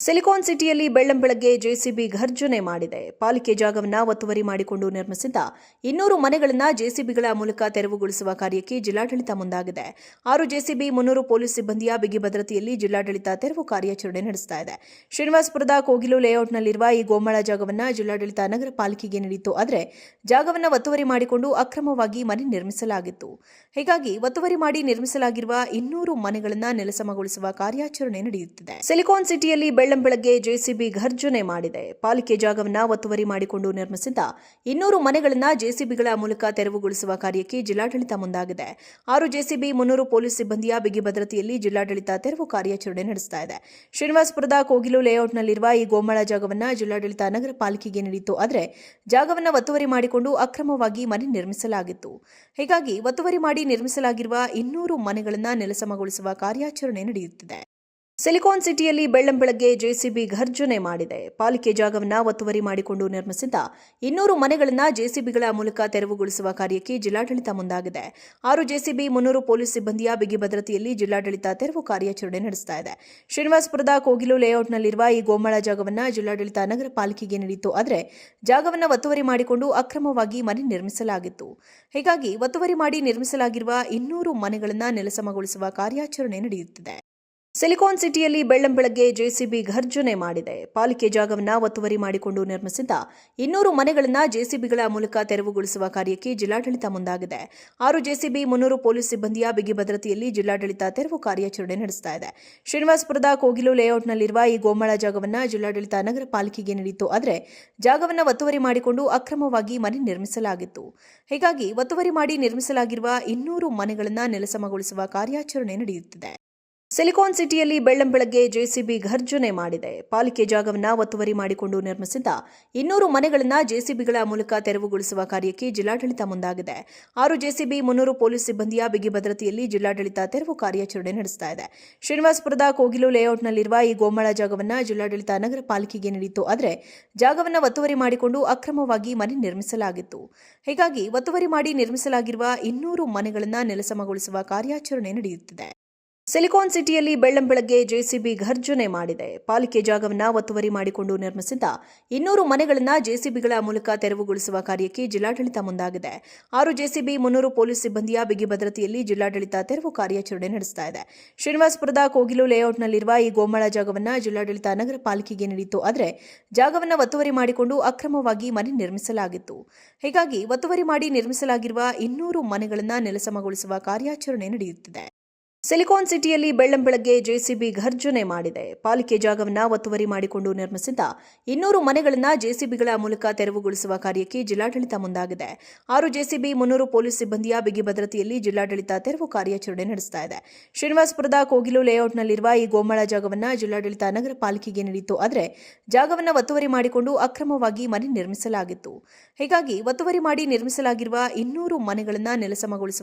Silicon ಸಿಟಿಯಲ್ಲಿ ಬೆಳ್ಳಂಬೆಳಗ್ಗೆ JCB ಘರ್ಜನೆ ಮಾಡಿದೆ. ಪಾಲಿಕೆ ಜಾಗವನ್ನ ಒತ್ತುವರಿ ಮಾಡಿಕೊಂಡು ನಿರ್ಮಿಸಿದ್ದ ಇನ್ನೂರು ಮನೆಗಳನ್ನ ಜೆಸಿಬಿಗಳ ಮೂಲಕ ತೆರವುಗೊಳಿಸುವ ಕಾರ್ಯಕ್ಕೆ ಜಿಲ್ಲಾಡಳಿತ ಮುಂದಾಗಿದೆ. ಆರು ಜೆಸಿಬಿ, ಮುನ್ನೂರು ಪೊಲೀಸ್ ಸಿಬ್ಬಂದಿಯ ಬಿಗಿ ಭದ್ರತೆಯಲ್ಲಿ ಜಿಲ್ಲಾಡಳಿತ ತೆರವು ಕಾರ್ಯಾಚರಣೆ ನಡೆಸ್ತಾ ಇದೆ. ಶ್ರೀನಿವಾಸಪುರದ ಕೋಗಿಲು ಲೇಔಟ್ನಲ್ಲಿರುವ ಈ ಗೋಮಾಳ ಜಾಗವನ್ನ ಜಿಲ್ಲಾಡಳಿತ ನಗರ ಪಾಲಿಕೆಗೆ ನೀಡಿತ್ತು. ಆದರೆ ಜಾಗವನ್ನ ಒತ್ತುವರಿ ಮಾಡಿಕೊಂಡು ಅಕ್ರಮವಾಗಿ ಮನೆ ನಿರ್ಮಿಸಲಾಗಿತ್ತು. ಹೀಗಾಗಿ ಒತ್ತುವರಿ ಮಾಡಿ ನಿರ್ಮಿಸಲಾಗಿರುವ ಇನ್ನೂರು ಮನೆಗಳನ್ನ ನೆಲಸಮಗೊಳಿಸುವ ಕಾರ್ಯಾಚರಣೆ ನಡೆಯುತ್ತಿದೆ. ಸಿಲಿಕಾನ್ ಸಿಟಿಯಲ್ಲಿ ಬೆಳ್ಳಂಬೆಳಗ್ಗೆ ಜೆಸಿಬಿ ಘರ್ಜನೆ ಮಾಡಿದೆ. ಪಾಲಿಕೆ ಜಾಗವನ್ನು ಒತ್ತುವರಿ ಮಾಡಿಕೊಂಡು ನಿರ್ಮಿಸಿದ್ದ ಇನ್ನೂರು ಮನೆಗಳನ್ನ ಜೆಸಿಬಿಗಳ ಮೂಲಕ ತೆರವುಗೊಳಿಸುವ ಕಾರ್ಯಕ್ಕೆ ಜಿಲ್ಲಾಡಳಿತ ಮುಂದಾಗಿದೆ. ಆರು ಜೆಸಿಬಿ, ಮುನ್ನೂರು ಪೊಲೀಸ್ ಸಿಬ್ಬಂದಿಯ ಬಿಗಿ ಭದ್ರತೆಯಲ್ಲಿ ಜಿಲ್ಲಾಡಳಿತ ತೆರವು ಕಾರ್ಯಾಚರಣೆ ನಡೆಸ್ತಾ ಇದೆ. ಶ್ರೀನಿವಾಸಪುರದ ಕೋಗಿಲು ಲೇಔಟ್ನಲ್ಲಿರುವ ಈ ಗೋಮಾಳ ಜಾಗವನ್ನ ಜಿಲ್ಲಾಡಳಿತ ನಗರ ಪಾಲಿಕೆಗೆ ನೀಡಿತ್ತು. ಆದರೆ ಜಾಗವನ್ನ ಒತ್ತುವರಿ ಮಾಡಿಕೊಂಡು ಅಕ್ರಮವಾಗಿ ಮನೆ ನಿರ್ಮಿಸಲಾಗಿತ್ತು. ಹೀಗಾಗಿ ಒತ್ತುವರಿ ಮಾಡಿ ನಿರ್ಮಿಸಲಾಗಿರುವ ಇನ್ನೂರು ಮನೆಗಳನ್ನ ನೆಲಸಮಗೊಳಿಸುವ ಕಾರ್ಯಾಚರಣೆ ನಡೆಯುತ್ತಿದೆ. ಸಿಲಿಕಾನ್ ಸಿಟಿಯಲ್ಲಿ ಬೆಳ್ಳಂಬೆಳಗ್ಗೆ ಜೆಸಿಬಿ ಘರ್ಜನೆ ಮಾಡಿದೆ. ಪಾಲಿಕೆ ಜಾಗವನ್ನು ಒತ್ತುವರಿ ಮಾಡಿಕೊಂಡು ನಿರ್ಮಿಸಿದ್ದ ಇನ್ನೂರು ಮನೆಗಳನ್ನು ಜೆಸಿಬಿಗಳ ಮೂಲಕ ತೆರವುಗೊಳಿಸುವ ಕಾರ್ಯಕ್ಕೆ ಜಿಲ್ಲಾಡಳಿತ ಮುಂದಾಗಿದೆ. ಆರು ಜೆಸಿಬಿ, ಮುನ್ನೂರು ಪೊಲೀಸ್ ಸಿಬ್ಬಂದಿಯ ಬಿಗಿ ಭದ್ರತೆಯಲ್ಲಿ ಜಿಲ್ಲಾಡಳಿತ ತೆರವು ಕಾರ್ಯಾಚರಣೆ ನಡೆಸ್ತಾ ಇದೆ. ಶ್ರೀನಿವಾಸಪುರದ ಕೋಗಿಲು ಲೇಔಟ್ನಲ್ಲಿರುವ ಈ ಗೋಮಾಳ ಜಾಗವನ್ನು ಜಿಲ್ಲಾಡಳಿತ ನಗರ ಪಾಲಿಕೆಗೆ ನೀಡಿತ್ತು. ಆದರೆ ಜಾಗವನ್ನು ಒತ್ತುವರಿ ಮಾಡಿಕೊಂಡು ಅಕ್ರಮವಾಗಿ ಮನೆ ನಿರ್ಮಿಸಲಾಗಿತ್ತು. ಹೀಗಾಗಿ ಒತ್ತುವರಿ ಮಾಡಿ ನಿರ್ಮಿಸಲಾಗಿರುವ ಇನ್ನೂರು ಮನೆಗಳನ್ನು ನೆಲಸಮಗೊಳಿಸುವ ಕಾರ್ಯಾಚರಣೆ ನಡೆಯುತ್ತಿದೆ. ಸಿಲಿಕಾನ್ ಸಿಟಿಯಲ್ಲಿ ಬೆಳ್ಳಂಬೆಳಗ್ಗೆ ಜೆಸಿಬಿ ಘರ್ಜನೆ ಮಾಡಿದೆ. ಪಾಲಿಕೆ ಜಾಗವನ್ನು ಒತ್ತುವರಿ ಮಾಡಿಕೊಂಡು ನಿರ್ಮಿಸಿದ್ದ ಇನ್ನೂರು ಮನೆಗಳನ್ನು ಜೆಸಿಬಿಗಳ ಮೂಲಕ ತೆರವುಗೊಳಿಸುವ ಕಾರ್ಯಕ್ಕೆ ಜಿಲ್ಲಾಡಳಿತ ಮುಂದಾಗಿದೆ. ಆರು ಜೆಸಿಬಿ, ಮುನ್ನೂರು ಪೊಲೀಸ್ ಸಿಬ್ಬಂದಿಯ ಬಿಗಿ ಭದ್ರತೆಯಲ್ಲಿ ಜಿಲ್ಲಾಡಳಿತ ತೆರವು ಕಾರ್ಯಾಚರಣೆ ನಡೆಸ್ತಾ ಇದೆ. ಶ್ರೀನಿವಾಸಪುರದ ಕೋಗಿಲು ಲೇಔಟ್ನಲ್ಲಿರುವ ಈ ಗೋಮಾಳ ಜಾಗವನ್ನು ಜಿಲ್ಲಾಡಳಿತ ನಗರ ಪಾಲಿಕೆಗೆ ನೀಡಿತ್ತು. ಆದರೆ ಜಾಗವನ್ನು ಒತ್ತುವರಿ ಮಾಡಿಕೊಂಡು ಅಕ್ರಮವಾಗಿ ಮನೆ ನಿರ್ಮಿಸಲಾಗಿತ್ತು. ಹೀಗಾಗಿ ಒತ್ತುವರಿ ಮಾಡಿ ನಿರ್ಮಿಸಲಾಗಿರುವ ಇನ್ನೂರು ಮನೆಗಳನ್ನು ನೆಲಸಮಗೊಳಿಸುವ ಕಾರ್ಯಾಚರಣೆ ನಡೆಯುತ್ತಿದೆ. ಸಿಲಿಕಾನ್ ಸಿಟಿಯಲ್ಲಿ ಬೆಳ್ಳಂಬೆಳಗ್ಗೆ ಜೆಸಿಬಿ ಘರ್ಜನೆ ಮಾಡಿದೆ. ಪಾಲಿಕೆ ಜಾಗವನ್ನ ಒತ್ತುವರಿ ಮಾಡಿಕೊಂಡು ನಿರ್ಮಿಸಿದ್ದ ಇನ್ನೂರು ಮನೆಗಳನ್ನ ಜೆಸಿಬಿಗಳ ಮೂಲಕ ತೆರವುಗೊಳಿಸುವ ಕಾರ್ಯಕ್ಕೆ ಜಿಲ್ಲಾಡಳಿತ ಮುಂದಾಗಿದೆ. ಆರು ಜೆಸಿಬಿ, ಮುನ್ನೂರು ಪೊಲೀಸ್ ಸಿಬ್ಬಂದಿಯ ಬಿಗಿ ಭದ್ರತೆಯಲ್ಲಿ ಜಿಲ್ಲಾಡಳಿತ ತೆರವು ಕಾರ್ಯಾಚರಣೆ ನಡೆಸ್ತಾ ಇದೆ. ಶ್ರೀನಿವಾಸಪುರದ ಕೋಗಿಲು ಲೇಔಟ್ನಲ್ಲಿರುವ ಈ ಗೋಮಾಳ ಜಾಗವನ್ನ ಜಿಲ್ಲಾಡಳಿತ ನಗರ ಪಾಲಿಕೆಗೆ ನೀಡಿತ್ತು. ಆದರೆ ಜಾಗವನ್ನ ಒತ್ತುವರಿ ಮಾಡಿಕೊಂಡು ಅಕ್ರಮವಾಗಿ ಮನೆ ನಿರ್ಮಿಸಲಾಗಿತ್ತು. ಹೀಗಾಗಿ ಒತ್ತುವರಿ ಮಾಡಿ ನಿರ್ಮಿಸಲಾಗಿರುವ ಇನ್ನೂರು ಮನೆಗಳನ್ನು ನೆಲಸಮಗೊಳಿಸುವ ಕಾರ್ಯಾಚರಣೆ ನಡೆಯುತ್ತಿದೆ. ಸಿಲಿಕಾನ್ ಸಿಟಿಯಲ್ಲಿ ಬೆಳ್ಳಂಬೆಳಗ್ಗೆ ಜೆಸಿಬಿ ಘರ್ಜನೆ ಮಾಡಿದೆ. ಪಾಲಿಕೆ ಜಾಗವನ್ನು ಒತ್ತುವರಿ ಮಾಡಿಕೊಂಡು ನಿರ್ಮಿಸಿದ್ದ ಇನ್ನೂರು ಮನೆಗಳನ್ನು ಜೆಸಿಬಿಗಳ ಮೂಲಕ ತೆರವುಗೊಳಿಸುವ ಕಾರ್ಯಕ್ಕೆ ಜಿಲ್ಲಾಡಳಿತ ಮುಂದಾಗಿದೆ. ಆರು ಜೆಸಿಬಿ, ಮುನ್ನೂರು ಪೊಲೀಸ್ ಸಿಬ್ಬಂದಿಯ ಬಿಗಿ ಭದ್ರತೆಯಲ್ಲಿ ಜಿಲ್ಲಾಡಳಿತ ತೆರವು ಕಾರ್ಯಾಚರಣೆ ನಡೆಸ್ತಾ ಇದೆ. ಶ್ರೀನಿವಾಸಪುರದ ಕೋಗಿಲು ಲೇಔಟ್ನಲ್ಲಿರುವ ಈ ಗೋಮಾಳ ಜಾಗವನ್ನು ಜಿಲ್ಲಾಡಳಿತ ನಗರ ಪಾಲಿಕೆಗೆ ನೀಡಿತ್ತು. ಆದರೆ ಜಾಗವನ್ನು ಒತ್ತುವರಿ ಮಾಡಿಕೊಂಡು ಅಕ್ರಮವಾಗಿ ಮನೆ ನಿರ್ಮಿಸಲಾಗಿತ್ತು. ಹೀಗಾಗಿ ಒತ್ತುವರಿ ಮಾಡಿ ನಿರ್ಮಿಸಲಾಗಿರುವ ಇನ್ನೂರು ಮನೆಗಳನ್ನು ನೆಲಸಮಗೊಳಿಸುವ ಕಾರ್ಯಾಚರಣೆ ನಡೆಯುತ್ತಿದೆ. ಸಿಲಿಕಾನ್ ಸಿಟಿಯಲ್ಲಿ ಬೆಳ್ಳಂಬೆಳಗ್ಗೆ ಜೆಸಿಬಿ ಘರ್ಜನೆ ಮಾಡಿದೆ. ಪಾಲಿಕೆ ಜಾಗವನ್ನ ಒತ್ತುವರಿ ಮಾಡಿಕೊಂಡು ನಿರ್ಮಿಸಿದ್ದ ಇನ್ನೂರು ಮನೆಗಳನ್ನ ಜೆಸಿಬಿಗಳ ಮೂಲಕ ತೆರವುಗೊಳಿಸುವ ಕಾರ್ಯಕ್ಕೆ ಜಿಲ್ಲಾಡಳಿತ ಮುಂದಾಗಿದೆ. ಆರು ಜೆಸಿಬಿ, ಮುನ್ನೂರು ಪೊಲೀಸ್ ಸಿಬ್ಬಂದಿಯ ಬಿಗಿ ಭದ್ರತೆಯಲ್ಲಿ ಜಿಲ್ಲಾಡಳಿತ ತೆರವು ಕಾರ್ಯಾಚರಣೆ ನಡೆಸ್ತಾ ಇದೆ. ಶ್ರೀನಿವಾಸಪುರದ ಕೋಗಿಲು ಲೇಔಟ್ನಲ್ಲಿರುವ ಈ ಗೋಮಾಳ ಜಾಗವನ್ನ ಜಿಲ್ಲಾಡಳಿತ ನಗರ ಪಾಲಿಕೆಗೆ ನೀಡಿತ್ತು. ಆದರೆ ಜಾಗವನ್ನ ಒತ್ತುವರಿ ಮಾಡಿಕೊಂಡು ಅಕ್ರಮವಾಗಿ ಮನೆ ನಿರ್ಮಿಸಲಾಗಿತ್ತು. ಹೀಗಾಗಿ ಒತ್ತುವರಿ ಮಾಡಿ ನಿರ್ಮಿಸಲಾಗಿರುವ ಇನ್ನೂರು ಮನೆಗಳನ್ನ ನೆಲಸಮಗೊಳಿಸುವ